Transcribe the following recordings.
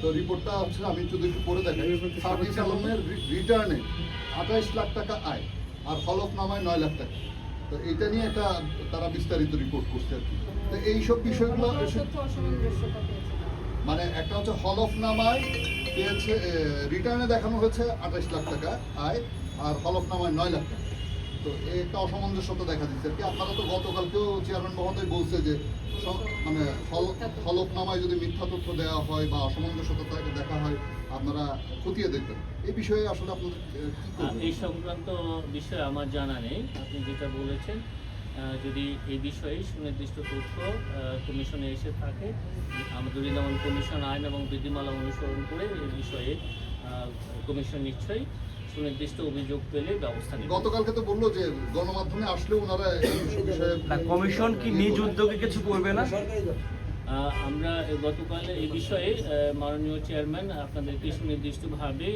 তো রিপোর্টটা হচ্ছে আমি যদি একটু পড়ে দেখাই। সার্ভিস আলমের রিটার্নে আঠাইশ লাখ টাকা আয় আর হলফ নামায় নয় লাখ টাকা। তো এটা নিয়ে একটা তারা বিস্তারিত রিপোর্ট করছে আর কি। তো এইসব বিষয়গুলো মানে একটা হচ্ছে হলফনামায় পেয়েছে রিটার্নে দেখানো হয়েছে আঠাশ লাখ টাকা আয় আর হলফনামায় নয় লাখ টাকা। তো একটা অসামঞ্জস্যতা দেখা দিচ্ছে। কি আপনারা তো গতকালকেও চেয়ারম্যান মহোদয় বলছে যে মানে হলফনামায় যদি মিথ্যা তথ্য দেওয়া হয় বা অসামঞ্জস্যতা দেখা হয় আপনারা খতিয়ে দেখবেন। এই বিষয়ে আসলে আপনাদের এই সংক্রান্ত বিষয়ে আমার জানা নেই। আপনি যেটা বলেছেন যদি এই বিষয়ে সুনির্দিষ্ট তথ্য কমিশনে এসে থাকে আমাদের যেমন কমিশন আইন এবং বিধিমালা অনুসরণ করে এই বিষয়ে কমিশন নিশ্চয়ই সুনির্দিষ্ট অভিযোগ পেলে ব্যবস্থা নেবে। গতকালকে তো বলল যে গণমাধ্যমে আসলেও ওনারা না কমিশন কি নিজ উদ্যোগে কিছু করবে না? আমরা গতকাল এই বিষয়ে মাননীয় চেয়ারম্যান আপনাদেরকে সুনির্দিষ্টভাবে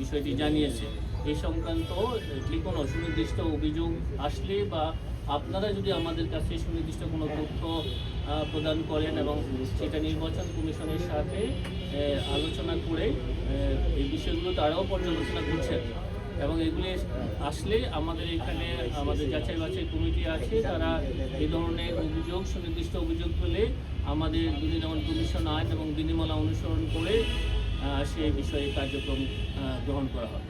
বিষয়টি জানিয়েছে। এই সংক্রান্ত যে কোনো সুনির্দিষ্ট অভিযোগ আসলে বা আপনারা যদি আমাদের কাছে সুনির্দিষ্ট কোনো তথ্য প্রদান করেন এবং সেটা নির্বাচন কমিশনের সাথে আলোচনা করে এই বিষয়গুলো তারাও পর্যালোচনা করছেন। এবং এগুলি আসলে আমাদের এখানে, আমাদের যাচাই বাছাই কমিটি আছে, তারা এই ধরনের অভিযোগ, সুনির্দিষ্ট অভিযোগ পেলে আমাদের দুর্নীতি কমিশন আইন এবং বিধিমালা অনুসরণ করে সেই বিষয়ে কার্যক্রম গ্রহণ করা হয়।